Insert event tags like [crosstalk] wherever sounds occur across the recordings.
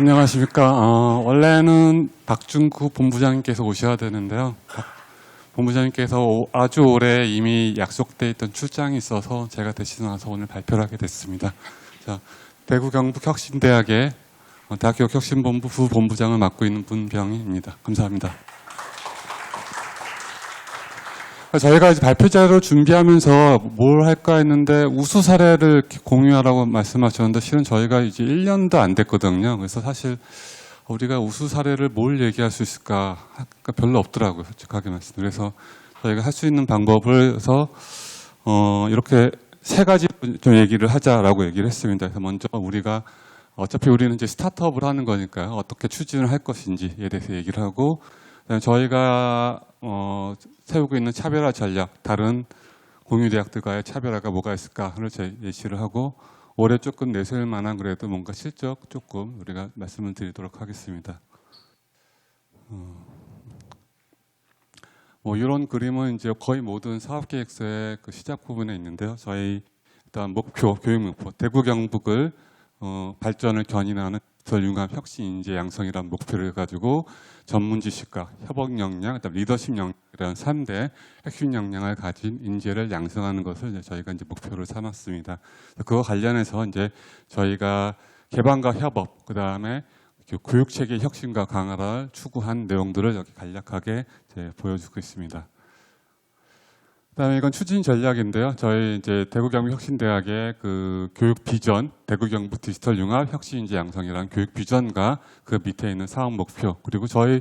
네, 안녕하십니까. 어, 원래는 박준구 본부장님께서 오셔야 되는데요. 박 본부장님께서 오- 아주 오래 이미 약속돼 있던 출장이 있어서 제가 대신 와서 오늘 발표를 하게 됐습니다. 자, 대구 경북 혁신대학의 어, 대학교 혁신본부 부본부장을 맡고 있는 문병희입니다. 감사합니다. 저희가 이제 발표 자료를 준비하면서 뭘 할까 했는데 우수 사례를 공유하라고 말씀하셨는데 실은 저희가 이제 1년도 안 됐거든요. 그래서 사실 우리가 우수 사례를 뭘 얘기할 수 있을까 별로 없더라고요. 솔직하게 말씀. 그래서 저희가 할 수 있는 방법을 해서 어, 이렇게 세 가지 좀 얘기를 하자라고 얘기를 했습니다. 그래서 먼저 우리가 어차피 우리는 이제 스타트업을 하는 거니까요. 어떻게 추진을 할 것인지에 대해서 얘기를 하고 저희가 어, 세우고 있는 차별화 전략, 다른 공유대학들과의 차별화가 뭐가 있을까를 제- 예시를 하고 올해 조금 내세울 만한 그래도 뭔가 실적 조금 우리가 말씀을 드리도록 하겠습니다. 어, 뭐 이런 그림은 이제 거의 모든 사업 계획서의 그 시작 부분에 있는데요. 저희 일단 목표, 교육 목표, 대구 경북을 어, 발전을 견인하는 디지털 융합 혁신 인재 양성이라는 목표를 가지고 전문 지식과 협업 역량, 그다음 리더십 역량이라는 3대 핵심 역량을 가진 인재를 양성하는 것을 이제 저희가 이제 목표를 삼았습니다. 그거 관련해서 이제 저희가 개방과 협업, 그 다음에 그 교육 체계 혁신과 강화를 추구한 내용들을 여기 간략하게 보여주고 있습니다. 그다음에 이건 추진 전략인데요. 저희 이제 대구경북혁신대학의 그 교육 비전, 대구경북 디지털 융합 혁신인재 양성이라는 교육 비전과 그 밑에 있는 사업 목표 그리고 저희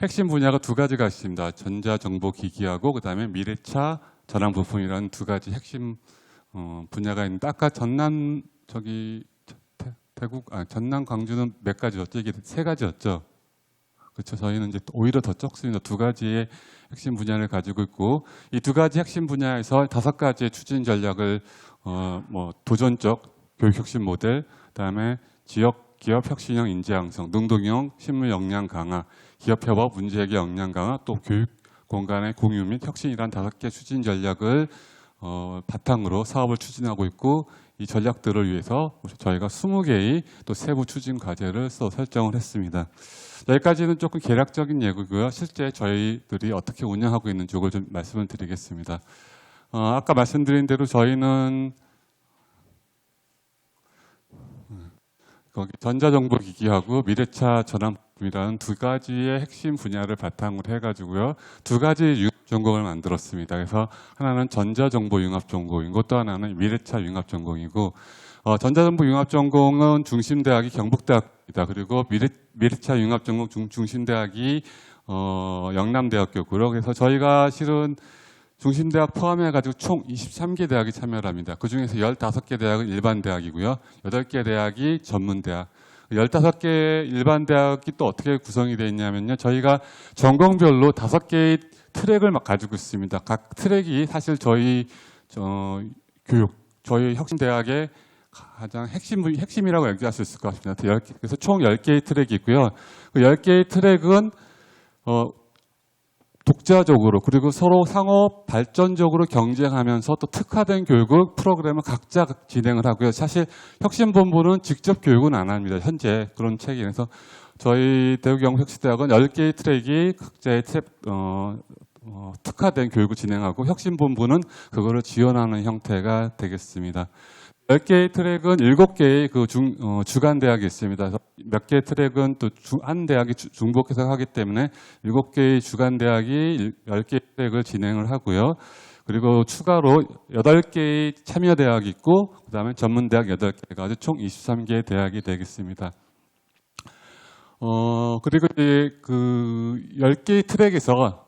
핵심 분야가 두 가지가 있습니다. 전자정보기기하고 그다음에 미래차 전환 부품이라는 두 가지 핵심 어, 분야가 있는데 아까 전남 저기 태- 태국 아 전남 광주는 몇 가지였죠? 이게 세 가지였죠. 그렇죠. 저희는 이제 오히려 더 적습니다. 두 가지의 핵심 분야를 가지고 있고 이 두 가지 핵심 분야에서 다섯 가지의 추진 전략을 어, 뭐 도전적 교육 혁신 모델, 그다음에 지역 기업 혁신형 인재 양성, 능동형 실무 역량 강화, 기업 협업 문제 해결 역량 강화, 또 교육 공간의 공유 및 혁신이란 다섯 개 추진 전략을 어, 바탕으로 사업을 추진하고 있고 이 전략들을 위해서 저희가 20개의 또 세부 추진 과제를 써 설정을 했습니다. 여기까지는 조금 개략적인 예고고요. 실제 저희들이 어떻게 운영하고 있는 쪽을 좀 말씀을 드리겠습니다. 어, 아까 말씀드린 대로 저희는 음, 거기 전자정보기기하고 미래차 전환 품이라는 두 가지의 핵심 분야를 바탕으로 해가지고요. 두 가지 융합 전공을 만들었습니다. 그래서 하나는 전자정보 융합 전공이고 또 하나는 미래차 융합 전공이고 어, 전자정보 융합 전공은 중심대학이 경북대학이다. 그리고 미래, 미래차 융합 전공 중, 중심대학이 어, 영남대학교고요. 그래서 저희가 실은 중심대학 포함해가지고 총 23개 대학이 참여를 합니다. 그 중에서 15개 대학은 일반 대학이고요. 8개 대학이 전문대학. 15개 일반 대학이 또 어떻게 구성이 되어 있냐면요. 저희가 전공별로 5개의 트랙을 막 가지고 있습니다. 각 트랙이 사실 저희 저, 교육, 저희 혁신대학의 가장 핵심, 핵심이라고 얘기할 수 있을 것 같습니다. 그래서 총 10개의 트랙이 있고요. 그 10개의 트랙은 어, 독자적으로 그리고 서로 상호 발전적으로 경쟁하면서 또 특화된 교육을 프로그램을 각자 진행을 하고요. 사실 혁신본부는 직접 교육은 안 합니다. 현재 그런 체계에서 저희 대구경북혁신대학은 10개의 트랙이 각자의 트랙, 어, 어, 특화된 교육을 진행하고 혁신본부는 그거를 지원하는 형태가 되겠습니다. 10개의 트랙은 7개의 그 중, 어, 주간 대학이 있습니다. 그래서 몇 개의 트랙은 또 한 대학이 주- 중복해서 하기 때문에 7개의 주간 대학이 10개의 트랙을 진행을 하고요. 그리고 추가로 8개의 참여 대학이 있고 그다음에 전문 대학 8개가 아주 총 23개의 대학이 되겠습니다. 어, 그리고 이제 그 10개의 트랙에서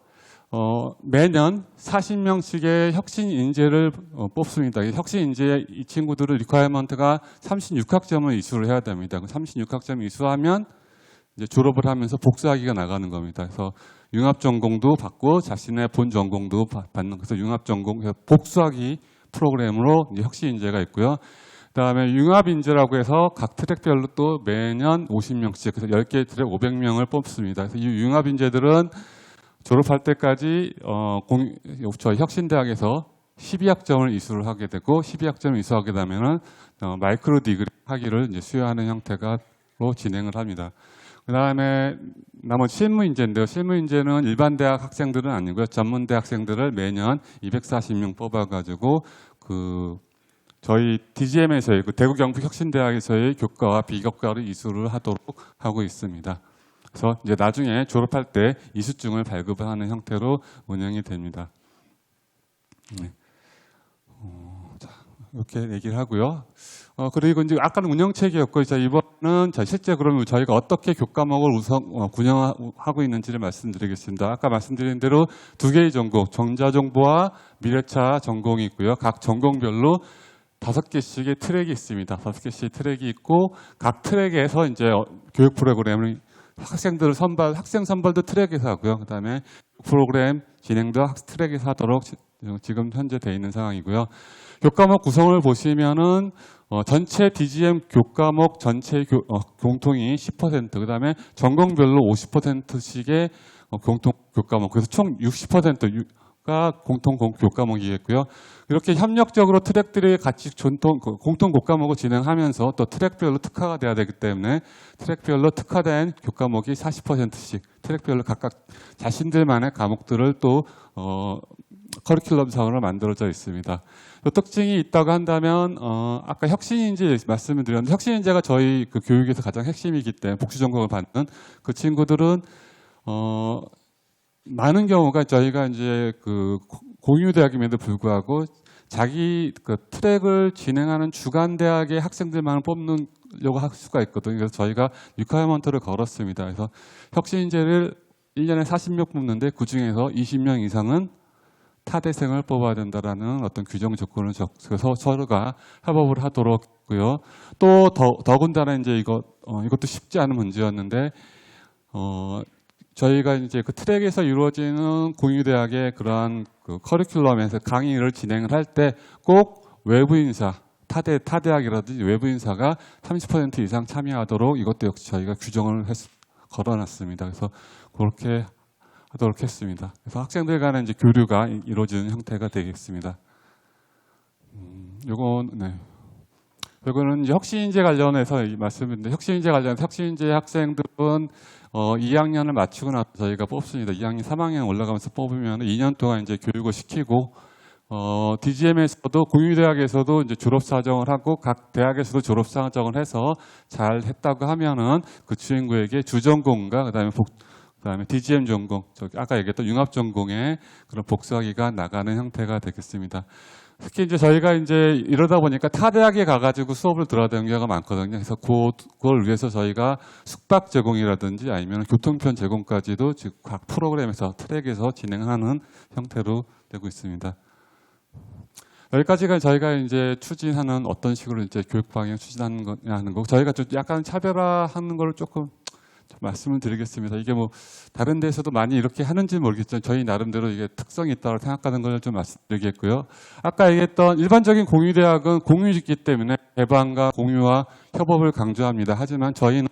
어, 매년 40명씩의 혁신 인재를 어, 뽑습니다. 이 혁신 인재 이 친구들을 리ኳ어먼트가 36학점을 이수를 해야 됩니다. 36학점 이수하면 이제 졸업을 하면서 복수학위가 나가는 겁니다. 그래서 융합 전공도 받고 자신의 본 전공도 받- 받는 그래서 융합 전공 복수학위 프로그램으로 이제 혁신 인재가 있고요. 그다음에 융합 인재라고 해서 각 트랙별로 또 매년 50명씩 그래서 10개 트랙 500명을 뽑습니다. 그래서 이 융합 인재들은 졸업할 때까지 어, 공, 저희 혁신대학에서 12학점을 이수를 하게 되고 12학점을 이수하게 되면은 어, 마이크로 디그리 학위를 이제 수여하는 형태가 방식으로 진행을 합니다. 그 다음에 나머지 실무 인재인데요. 실무 인재는 일반 대학 학생들은 아니고요. 전문 대학생들을 매년 240명 뽑아가지고 그 저희 DGM에서의 그 대구 경북 혁신대학에서의 교과와 비교과를 이수를 하도록 하고 있습니다. 그래서 이제 나중에 졸업할 때 이수증을 발급을 하는 형태로 운영이 됩니다. 네. 어, 자, 이렇게 얘기를 하고요. 어, 그리고 이제 아까는 운영체계였고, 자, 이번은 자, 실제 그러면 저희가 어떻게 교과목을 우선 어, 운영하고 있는지를 말씀드리겠습니다. 아까 말씀드린 대로 두 개의 전공, 전자정보와 미래차 전공이 있고요. 각 전공별로 다섯 개씩의 트랙이 있습니다. 다섯 개씩 트랙이 있고 각 트랙에서 이제 어, 교육 프로그램을 학생들을 선발, 학생 선발도 트랙에서 하고요. 그다음에 프로그램 진행도 학 트랙에서 하도록 지- 지금 현재 돼 있는 상황이고요. 교과목 구성을 보시면은 어, 전체 DGM 교과목 전체 교, 어, 공통이 10%, 그다음에 전공별로 50%씩의 어, 공통 교과목, 그래서 총 60% 가 공통 공- 교과목이겠고요. 이렇게 협력적으로 트랙들이 같이 전통 그 공통 교과목을 진행하면서 또 트랙별로 특화가 돼야 되기 때문에 트랙별로 특화된 교과목이 40%씩 트랙별로 각각 자신들만의 과목들을 또 어, 커리큘럼상으로 만들어져 있습니다. 또 특징이 있다고 한다면 어, 아까 혁신인재 말씀을 드렸는데 혁신인재가 저희 그 교육에서 가장 핵심이기 때문에 복수 전공을 받는 그 친구들은 어, 많은 경우가 저희가 이제 그 고- 공유 대학임에도 불구하고 자기 그 트랙을 진행하는 주간 대학의 학생들만 뽑는려고 할 수가 있거든요. 그래서 저희가 리퀘어먼트를 걸었습니다. 그래서 혁신인재를 1년에 40명 뽑는데 그 중에서 20명 이상은 타대생을 뽑아야 된다라는 어떤 규정 조건을 적어서 서로가 협업을 하도록 했고요. 또 더, 더군다나 이제 이거 어, 이것도 쉽지 않은 문제였는데 어, 저희가 이제 그 트랙에서 이루어지는 공유대학의 그러한 그 커리큘럼에서 강의를 진행을 할 때 꼭 외부 인사 타대 타대학이라든지 외부 인사가 30% 이상 참여하도록 이것도 역시 저희가 규정을 했, 걸어놨습니다. 그래서 그렇게 하도록 했습니다. 그래서 학생들 간의 이제 교류가 이- 이루어지는 형태가 되겠습니다. 음, 요건 네. 이제 혁신인재 관련해서 이 말씀인데 혁신인재 관련해서 혁신인재 학생들은 어, 2학년을 마치고 나서 저희가 뽑습니다. 2학년, 3학년 올라가면서 뽑으면 2년 동안 이제 교육을 시키고 어, DGM에서도 공유대학에서도 이제 졸업 사정을 하고 각 대학에서도 졸업 사정을 해서 잘 했다고 하면은 그 친구에게 주전공과 그다음에 복 그다음에 DGM 전공, 저기 아까 얘기했던 융합 전공에 그런 복수학위가 나가는 형태가 되겠습니다. 특히 이제 저희가 이제 이러다 보니까 타 대학에 가가지고 수업을 들어야 되는 경우가 많거든요. 그래서 그, 그걸 위해서 저희가 숙박 제공이라든지 아니면 교통편 제공까지도 지금 각 프로그램에서 트랙에서 진행하는 형태로 되고 있습니다. 여기까지가 저희가 이제 추진하는 어떤 식으로 이제 교육 방향 추진하는 거냐 하는 거고 저희가 좀 약간 차별화하는 걸 조금 좀 말씀을 드리겠습니다. 이게 뭐 다른 데서도 많이 이렇게 하는지 모르겠지만 저희 나름대로 이게 특성이 있다고 생각하는 걸 좀 말씀드리겠고요. 아까 얘기했던 일반적인 공유대학은 공유이기 때문에 개방과 공유와 협업을 강조합니다. 하지만 저희는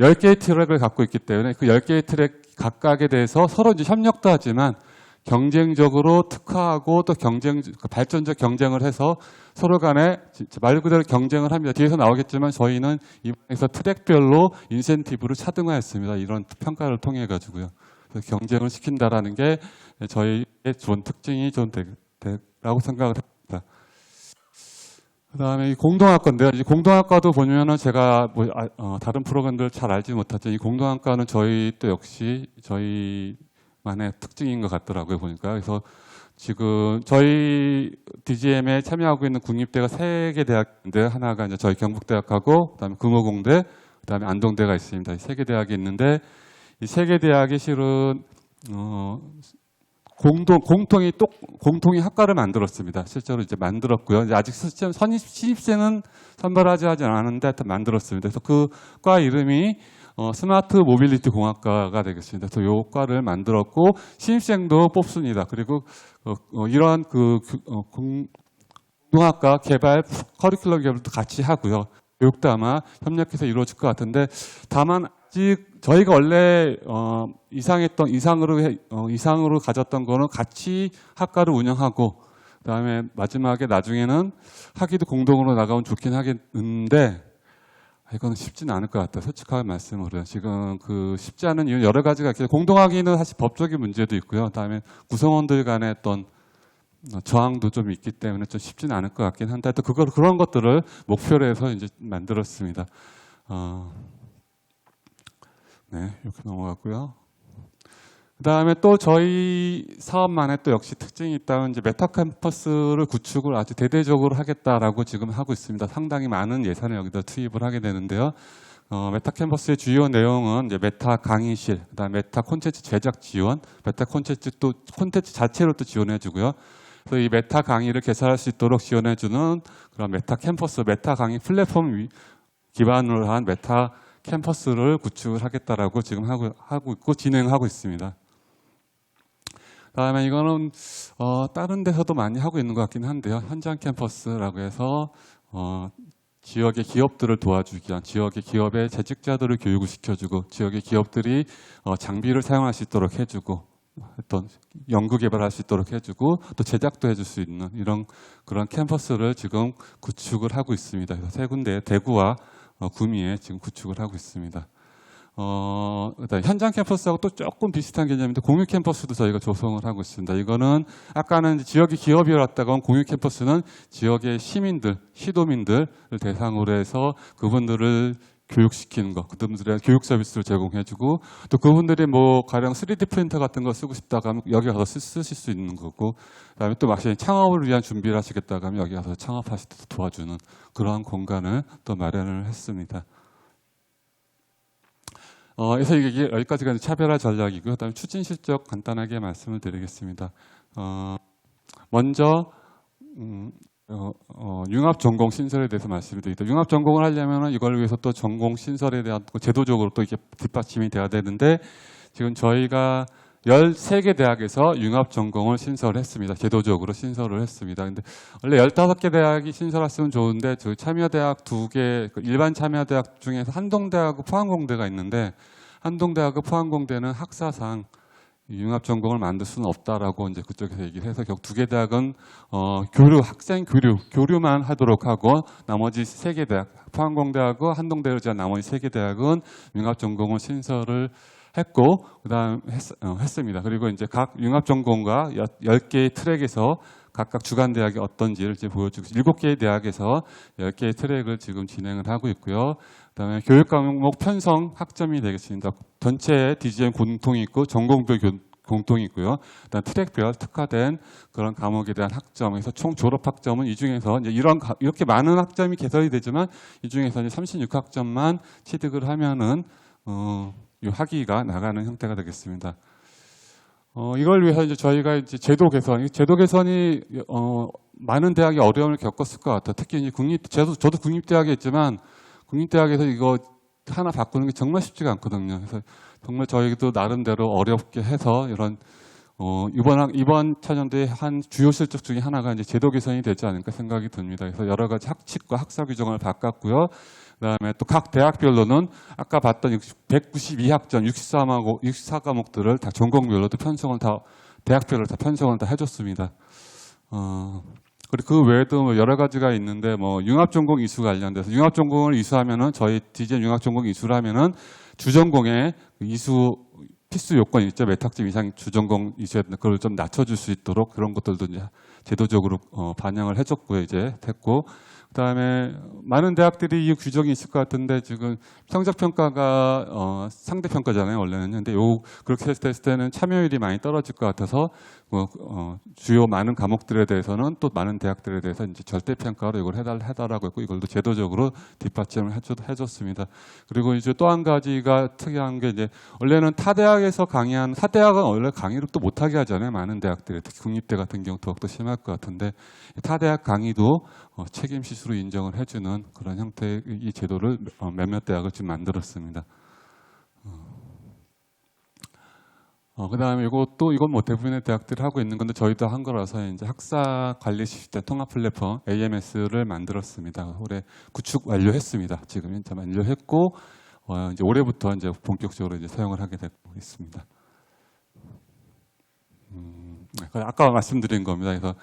10개의 트랙을 갖고 있기 때문에 그 10개의 트랙 각각에 대해서 서로 이제 협력도 하지만 경쟁적으로 특화하고 또 경쟁 발전적 경쟁을 해서 서로 간에 말 그대로 경쟁을 합니다. 뒤에서 나오겠지만 저희는 이번에서 트랙별로 인센티브를 차등화했습니다. 이런 평가를 통해 가지고요. 경쟁을 시킨다라는 게 저희의 좋은 특징이 좀 되 라고 생각을 합니다. 그다음에 이 공동학과인데요. 이 공동학과도 보면은 제가 뭐 아, 어, 다른 프로그램들 잘 알지 못하지만 이 공동학과는 저희 또 역시 저희 만의 특징인 것 같더라고요 보니까 그래서 지금 저희 DGM에 참여하고 있는 국립대가 세 개 대학인데 하나가 이제 저희 경북대학하고 그다음에 금호공대 그다음에 안동대가 있습니다. 세 개 대학이 있는데 이 세 개 대학이 실은 어, 공동 공통이 또 공통이 학과를 만들었습니다. 실제로 이제 만들었고요. 이제 아직 선입 신입생은 선발하지 하지 않았는데 하여튼 만들었습니다. 그래서 그 과 이름이 어, 스마트 모빌리티 공학과가 되겠습니다. 그래서 요 과를 만들었고 신입생도 뽑습니다. 그리고 어, 어, 이러한 그 그, 어, 공, 공학과 개발 커리큘럼 개발도 같이 하고요. 교육도 아마 협력해서 이루어질 것 같은데 다만 아직 저희가 원래 어, 이상했던 이상으로 해- 어, 이상으로 가졌던 거는 같이 학과를 운영하고 그다음에 마지막에 나중에는 학위도 공동으로 나가면 좋긴 하겠는데 이건 쉽지는 않을 것 같아요. 솔직하게 말씀으로요. 지금 그 쉽지 않은 이유 여러 가지가 있고 공동하기는 사실 법적인 문제도 있고요. 그다음에 구성원들 간의 어떤 어, 저항도 좀 있기 때문에 좀 쉽지는 않을 것 같긴 한데 또 그걸 그런 것들을 목표로 해서 이제 만들었습니다. 어, 네 이렇게 넘어가고요. 그 다음에 또 저희 사업만의 또 역시 특징이 있다면 이제 메타 캠퍼스를 구축을 아주 대대적으로 하겠다라고 지금 하고 있습니다. 상당히 많은 예산을 여기다 투입을 하게 되는데요. 어, 메타 캠퍼스의 주요 내용은 이제 메타 강의실, 그다음 메타 콘텐츠 제작 지원, 메타 콘텐츠 또 콘텐츠 자체로 또 지원해 주고요. 그래서 이 메타 강의를 개설할 수 있도록 지원해 주는 그런 메타 캠퍼스, 메타 강의 플랫폼 위- 기반으로 한 메타 캠퍼스를 구축을 하겠다라고 지금 하고 하고 있고 진행하고 있습니다. 그다음에 이거는 어, 다른 데서도 많이 하고 있는 것 같긴 한데요. 현장 캠퍼스라고 해서 어, 지역의 기업들을 도와주기 위한 지역의 기업의 재직자들을 교육을 시켜주고 지역의 기업들이 어, 장비를 사용할 수 있도록 해주고 어떤 연구 개발할 수 있도록 해주고 또 제작도 해줄 수 있는 이런 그런 캠퍼스를 지금 구축을 하고 있습니다. 그래서 세 군데 대구와 어, 구미에 지금 구축을 하고 있습니다. 어, 그다음에 현장 캠퍼스하고 또 조금 비슷한 개념인데 공유 캠퍼스도 저희가 조성을 하고 있습니다. 이거는 아까는 지역의 기업이었다가 공유 캠퍼스는 지역의 시민들, 시도민들을 대상으로 해서 그분들을 교육시키는 것, 그분들의 교육 서비스를 제공해주고 또 그분들이 뭐 가령 3D 프린터 같은 거 쓰고 싶다고 하면 여기 가서 쓰, 쓰실 수 있는 거고 그다음에 또 마치 창업을 위한 준비를 하시겠다고 하면 여기 가서 창업하실 때 도와주는 그러한 공간을 또 마련을 했습니다. 어, 그래서 이게 여기까지가 차별화 전략이고요. 그다음에 추진 실적 간단하게 말씀을 드리겠습니다. 어, 먼저 음, 어, 어, 융합 전공 신설에 대해서 말씀드리겠습니다. 융합 전공을 하려면 이걸 위해서 또 전공 신설에 대한 또 제도적으로 또 이게 뒷받침이 돼야 되는데 지금 저희가 13개 대학에서 융합 전공을 신설했습니다. 제도적으로 신설을 했습니다. 근데 원래 15개 대학이 신설했으면 좋은데 저희 참여대학 두 개, 그 일반 참여대학 중에서 한동대하고 포항공대가 있는데 한동대하고 포항공대는 학사상 융합 전공을 만들 수는 없다라고 이제 그쪽에서 얘기를 해서 결국 두 개 대학은 어, 교류 학생 교류 교류만 하도록 하고 나머지 세 개 대학 포항공대하고 한동대를 제한 나머지 세 개 대학은 융합 전공을 신설을 했고 그다음 했, 어, 했습니다. 그리고 이제 각 융합 전공과 여- 10개의 트랙에서 각각 주간 대학이 어떤지를 이제 보여주고 7개의 대학에서 10개의 트랙을 지금 진행을 하고 있고요. 그다음에 교육 과목 편성 학점이 되겠습니다. 전체 DGM 공통이 있고 전공별 교- 공통이 있고요. 그다음 트랙별 특화된 그런 과목에 대한 학점에서 총 졸업 학점은 이 중에서 이제 이런 가- 이렇게 많은 학점이 개설이 되지만 이 중에서 이제 36학점만 취득을 하면은 어, 이 학위가 나가는 형태가 되겠습니다. 어, 이걸 위해서 이제 저희가 이제 제도 개선, 이 제도 개선이 어, 많은 대학이 어려움을 겪었을 것 같아요. 특히 이제 국립, 저도, 저도 국립대학에 있지만 국립대학에서 이거 하나 바꾸는 게 정말 쉽지가 않거든요. 그래서 정말 저희도 나름대로 어렵게 해서 이런 어, 이번 학- 이번 차년도에 한 주요 실적 중에 하나가 이제 제도 개선이 되지 않을까 생각이 듭니다. 그래서 여러 가지 학칙과 학사 규정을 바꿨고요. 그다음에 또 각 대학별로는 아까 봤던 192학점 64과목 64과목들을 다 전공별로도 편성을 다 대학별로 다 편성을 다 해줬습니다. 어, 그리고 그 외에도 뭐 여러 가지가 있는데 뭐 융합전공 이수 관련돼서 융합전공을 이수하면은 저희 디젤 융합전공 이수를 하면은 주전공의 그 이수 필수 요건이 있죠. 몇 학점 이상 주전공 이수에 그걸 좀 낮춰줄 수 있도록 그런 것들도 이제 제도적으로 어, 반영을 해줬고요. 이제 했고 그다음에 많은 대학들이 이 규정이 있을 것 같은데 지금 성적 평가가 어, 상대 평가잖아요 원래는 근데 요 그렇게 했을 때는 참여율이 많이 떨어질 것 같아서 뭐, 어, 주요 많은 과목들에 대해서는 또 많은 대학들에 대해서 이제 절대 평가로 이걸 해달 해달라고 했고 이걸도 제도적으로 뒷받침을 해줬, 해줬습니다. 그리고 이제 또 한 가지가 특이한 게 이제 원래는 타 대학에서 강의한 타 대학은 원래 강의를 또 못하게 하잖아요 많은 대학들이 특히 국립대 같은 경우 더욱더 심할 것 같은데 타 대학 강의도 어, 책임 시수로 인정을 해주는 그런 형태의 이 제도를 어, 몇몇 대학을 지금 만들었습니다. 어, 그 다음에 이것도, 이건 뭐 대부분의 대학들이 하고 있는 건데 저희도 한 거라서 이제 학사 관리 시스템 통합 플랫폼 AMS를 만들었습니다. 올해 구축 완료했습니다. 지금 이제 완료했고, 어, 이제 올해부터 이제 본격적으로 이제 사용을 하게 되고 있습니다. 음, 네, 그건 아까 말씀드린 겁니다. 그래서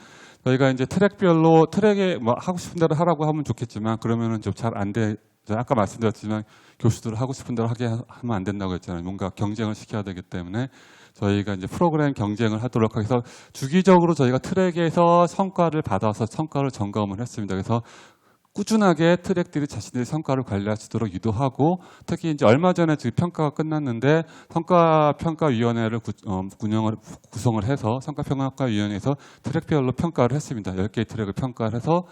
저희가 이제 트랙별로 트랙에 뭐 하고 싶은 대로 하라고 하면 좋겠지만 그러면은 좀 잘 안 돼. 아까 말씀드렸지만 교수들 하고 싶은 대로 하게 하- 하면 안 된다고 했잖아요. 뭔가 경쟁을 시켜야 되기 때문에 저희가 이제 프로그램 경쟁을 하도록 해서 주기적으로 저희가 트랙에서 성과를 받아서 성과를 점검을 했습니다. 그래서 꾸준하게 트랙들이 자신들의 성과를 관리할 수 있도록 유도하고 특히 이제 얼마 전에 지금 평가가 끝났는데 성과 평가위원회를 구, 어, 운영을 구성을 해서 성과 평가위원회에서 트랙별로 평가를 했습니다. 10개의 트랙을 평가를 해서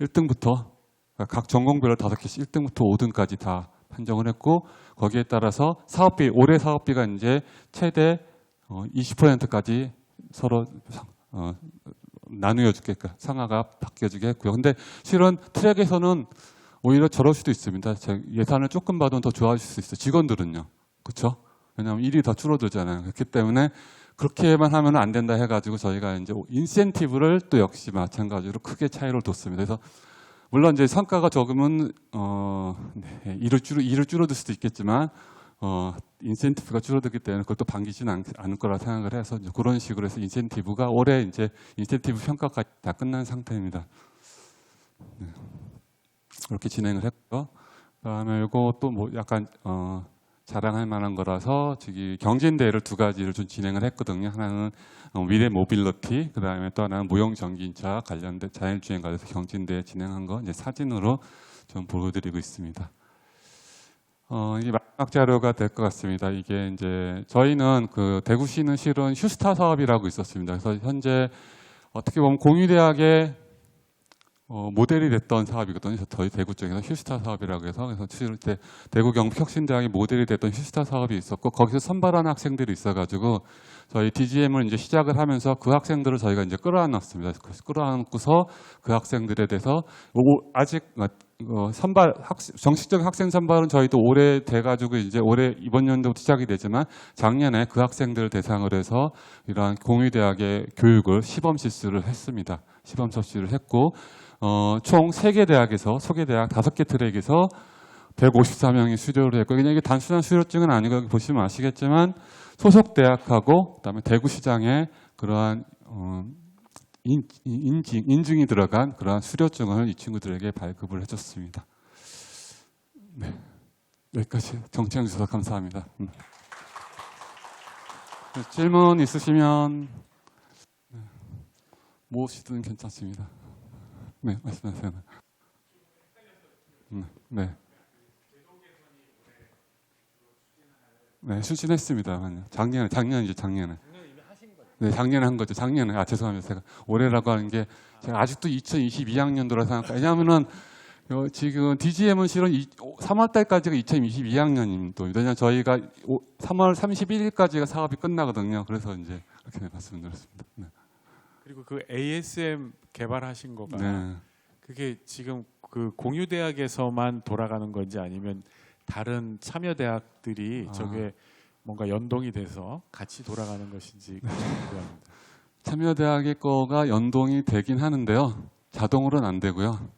1등부터 각 전공별로 5개씩 1등부터 5등까지 다 판정을 했고 거기에 따라서 사업비 올해 사업비가 이제 최대 어, 20%까지 서로 상- 어, 나누어 주게끔 상하가 바뀌어지게 했고요. 근데 실은 트랙에서는 오히려 저럴 수도 있습니다. 제 예산을 조금 받으면 더 좋아질 수 있어요. 직원들은요. 그렇죠? 왜냐하면 일이 더 줄어들잖아요. 그렇기 때문에 그렇게만 하면 안 된다 해가지고 저희가 이제 인센티브를 또 역시 마찬가지로 크게 차이를 뒀습니다. 그래서 물론 이제 성과가 적으면 어 네, 일을 줄어 일을 줄어들 수도 있겠지만 어 인센티브가 줄어들기 때문에 그것도 반기지는 않, 않을 거라 생각을 해서 이제 그런 식으로 해서 인센티브가 올해 이제 인센티브 평가까지 다 끝난 상태입니다. 네. 그렇게 진행을 했고 그다음에 이거 또 뭐 약간 어 자랑할 만한 거라서 저기 경진 대회를 두 가지를 좀 진행을 했거든요. 하나는 어, 미래 모빌리티, 그다음에 또 하나는 무용 전기차 관련된 자율주행 관련해서 경진 대회 진행한 거 이제 사진으로 좀 보여드리고 있습니다. 어, 이게 마지막 자료가 될 것 같습니다. 이게 이제 저희는 그 대구시는 실은 휴스타 사업이라고 있었습니다. 그래서 현재 어떻게 보면 공유대학의 어, 모델이 됐던 사업이거든요. 저희 대구 쪽에서 휴스타 사업이라고 해서 그래서 때 대구 경북 혁신대학이 모델이 됐던 휴스타 사업이 있었고 거기서 선발한 학생들이 있어가지고 저희 DGM을 이제 시작을 하면서 그 학생들을 저희가 이제 끌어안았습니다. 그래서 끌어안고서 그 학생들에 대해서 오- 아직 어, 선발 학, 정식적인 학생 선발은 저희도 올해 돼가지고 이제 올해 이번 연도부터 시작이 되지만 작년에 그 학생들 대상으로 해서 이러한 공유대학의 교육을 시범 실시를 했습니다. 시범 실시를 했고 어, 총 3개 대학에서 소개 대학 5개 트랙에서 154명이 수료를 했고 그냥 이게 단순한 수료증은 아니고 보시면 아시겠지만 소속 대학하고 그다음에 대구시장에 그러한 어, 인, 인증, 인증이 들어간 그러한 수료증을 이 친구들에게 발급을 해줬습니다. 네, 여기까지 정치해 주셔서 감사합니다. 음. 네, 질문 있으시면 네, 무엇이든 괜찮습니다. 네, 말씀하세요. 네, 네. 네, 추진했습니다. 작년에, 작년이죠, 작년에. 네, 작년에 한 거죠. 작년에. 아, 죄송합니다. 제가 올해라고 하는 게 제가 아직도 2022학년도라 생각해요. 왜냐하면은 어, 지금 DGM은 실은 3월 달까지가 2022학년입니다. 왜냐하면 저희가 3월 31일까지가 사업이 끝나거든요. 그래서 이제 그렇게 말씀드렸습니다. 네. 그리고 그 ASM 개발하신 거가 네. 그게 지금 그 공유 대학에서만 돌아가는 건지 아니면 다른 참여 대학들이 아. 저게 뭔가 연동이 돼서 같이 돌아가는 것인지 궁금합니다. 참여 대학의 거가 연동이 되긴 하는데요. 자동으로는 안 되고요.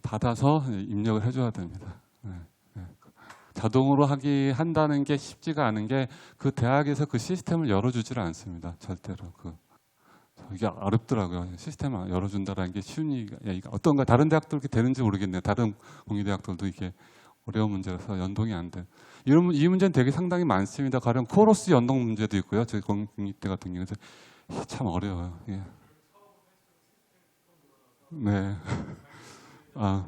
받아서 입력을 해줘야 됩니다. 네, 네. 자동으로 하기 한다는 게 쉽지가 않은 게 그 대학에서 그 시스템을 열어주지를 않습니다. 절대로 그 이게 어렵더라고요. 시스템을 열어준다라는 게 쉬운 얘기가 어떤가 다른 대학도 이렇게 되는지 모르겠네요. 다른 공유대학들도 이게 어려운 문제라서 연동이 안 돼. 이런 문- 이 문제는 되게 상당히 많습니다. 가령 코러스 연동 문제도 있고요. 저희 공립 대 같은 경우는 참 어려워요. 예. 네. [laughs] 아,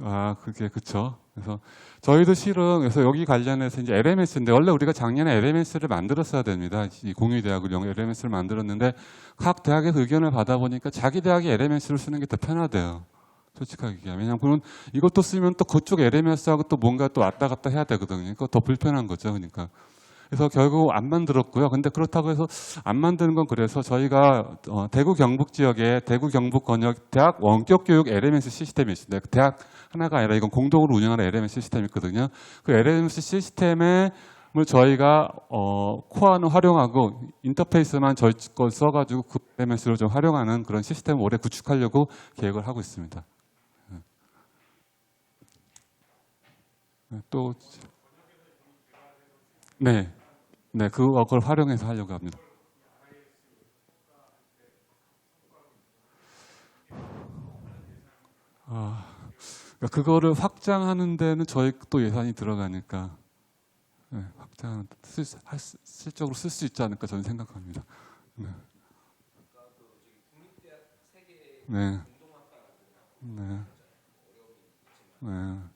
아, 그게 그쵸. 그래서 저희도 실은 그래서 여기 관련해서 이제 LMS인데 원래 우리가 작년에 LMS를 만들었어야 됩니다. 이 공유 대학을 영 LMS를 만들었는데 각 대학에서 의견을 받아보니까 자기 대학이 LMS를 쓰는 게 더 편하대요. 솔직하게 얘기하면 그건 이것도 쓰면 또 그쪽 LMS하고 또 뭔가 또 왔다 갔다 해야 되거든요. 그거 더 불편한 거죠. 그러니까. 그래서 결국 안 만들었고요. 근데 그렇다고 해서 안 만드는 건 그래서 저희가 어, 대구 경북 지역에 대구 경북 권역 대학 원격 교육 LMS 시스템이 있습니다. 그 대학 하나가 아니라 이건 공동으로 운영하는 LMS 시스템이 있거든요. 그 LMS 시스템에 을 저희가 어, 코어는 활용하고 인터페이스만 저희 걸 써가지고 그 LMS를 좀 활용하는 그런 시스템을 올해 구축하려고 계획을 하고 있습니다. 또 네, 네, 그걸 활용해서 하려고 합니다. 아, 그러니까 그거를 확장하는 데는 저희 또 예산이 들어가니까 네, 확장 쓸, 수- 실적으로 쓸 수 있지 않을까 저는 생각합니다. 네. 네. 네. 네.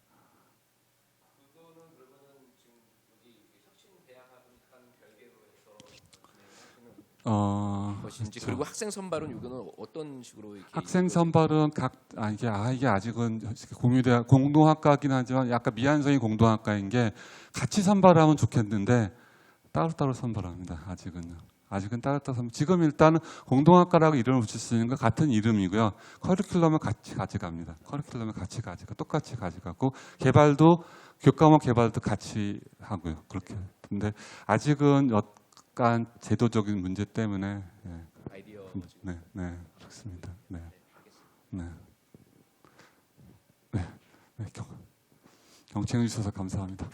어, 것인지 그렇죠. 그리고 학생 선발은 이거는 어떤 식으로 이렇게 학생 선발은 각 아 이게 아 이게 아직은 공유대 공동학과긴 하지만 약간 미안성이 공동학과인 게 같이 선발하면 좋겠는데 따로따로 선발합니다. 아직은요. 아직은 따로따로 선발. 지금 일단은 공동학과라고 이름을 붙일 수 있는 건 같은 이름이고요. 커리큘럼을 같이 가져갑니다. 커리큘럼을 같이 가져가 똑같이 가져가고 개발도 교과목 개발도 같이 하고요. 그렇게. 근데 아직은 약간 제도적인 문제 때문에 예. 아이디어 네, 네, 그렇습니다. 네, 네, 네, 네 경, 경청해 주셔서 감사합니다.